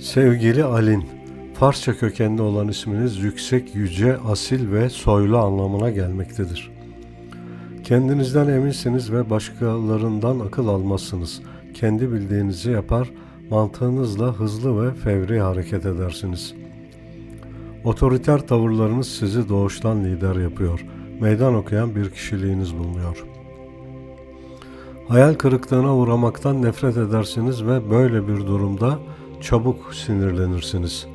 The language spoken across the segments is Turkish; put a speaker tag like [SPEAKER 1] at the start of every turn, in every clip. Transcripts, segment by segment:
[SPEAKER 1] Sevgili Alin, Farsça kökenli olan isminiz yüksek, yüce, asil ve soylu anlamına gelmektedir. Kendinizden eminsiniz ve başkalarından akıl almazsınız. Kendi bildiğinizi yapar, mantığınızla hızlı ve fevri hareket edersiniz. Otoriter tavırlarınız sizi doğuştan lider yapıyor. Meydan okuyan bir kişiliğiniz bulunuyor. Hayal kırıklığına uğramaktan nefret edersiniz ve böyle bir durumda çabuk sinirlenirsiniz.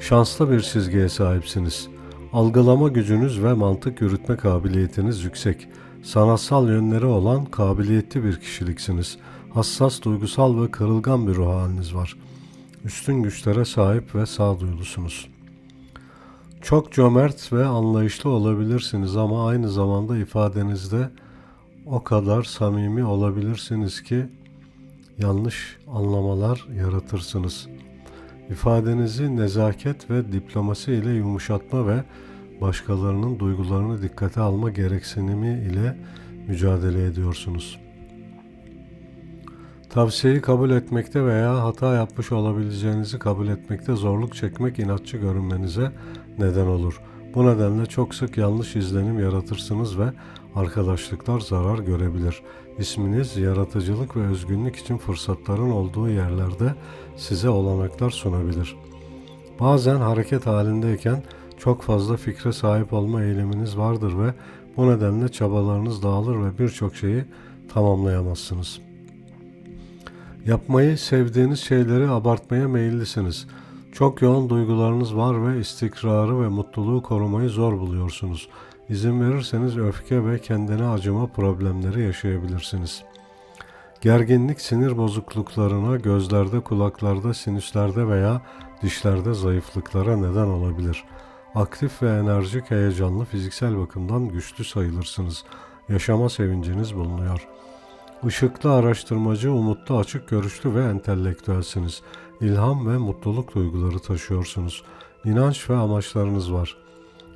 [SPEAKER 1] Şanslı bir çizgiye sahipsiniz. Algılama gücünüz ve mantık yürütme kabiliyetiniz yüksek. Sanatsal yönleri olan kabiliyetli bir kişiliksiniz. Hassas, duygusal ve kırılgan bir ruh haliniz var. Üstün güçlere sahip ve sağduyulusunuz. Çok cömert ve anlayışlı olabilirsiniz ama aynı zamanda ifadenizde o kadar samimi olabilirsiniz ki yanlış anlamalar yaratırsınız. İfadenizi nezaket ve diplomasi ile yumuşatma ve başkalarının duygularını dikkate alma gereksinimi ile mücadele ediyorsunuz. Tavsiyeyi kabul etmekte veya hata yapmış olabileceğinizi kabul etmekte zorluk çekmek inatçı görünmenize neden olur. Bu nedenle çok sık yanlış izlenim yaratırsınız ve arkadaşlıklar zarar görebilir. İsminiz yaratıcılık ve özgünlük için fırsatların olduğu yerlerde size olanaklar sunabilir. Bazen hareket halindeyken çok fazla fikre sahip olma eğiliminiz vardır ve bu nedenle çabalarınız dağılır ve birçok şeyi tamamlayamazsınız. Yapmayı sevdiğiniz şeyleri abartmaya meyillisiniz. Çok yoğun duygularınız var ve istikrarı ve mutluluğu korumayı zor buluyorsunuz. İzin verirseniz öfke ve kendine acıma problemleri yaşayabilirsiniz. Gerginlik sinir bozukluklarına, gözlerde, kulaklarda, sinüslerde veya dişlerde zayıflıklara neden olabilir. Aktif ve enerjik, heyecanlı, fiziksel bakımdan güçlü sayılırsınız. Yaşama sevinciniz bulunuyor. Işıklı araştırmacı, umutlu, açık görüşlü ve entelektüelsiniz. İlham ve mutluluk duyguları taşıyorsunuz. İnanç ve amaçlarınız var.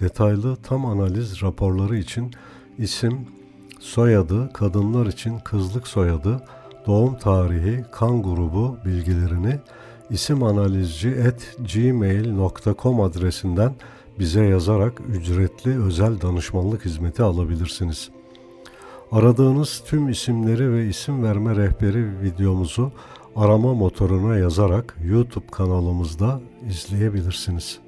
[SPEAKER 1] detaylı tam analiz raporları için isim, soyadı, kadınlar için kızlık soyadı, doğum tarihi, kan grubu bilgilerini isimanalizci@gmail.com adresinden bize yazarak ücretli özel danışmanlık hizmeti alabilirsiniz. Aradığınız tüm isimleri ve isim verme rehberi videomuzu arama motoruna yazarak YouTube kanalımızda izleyebilirsiniz.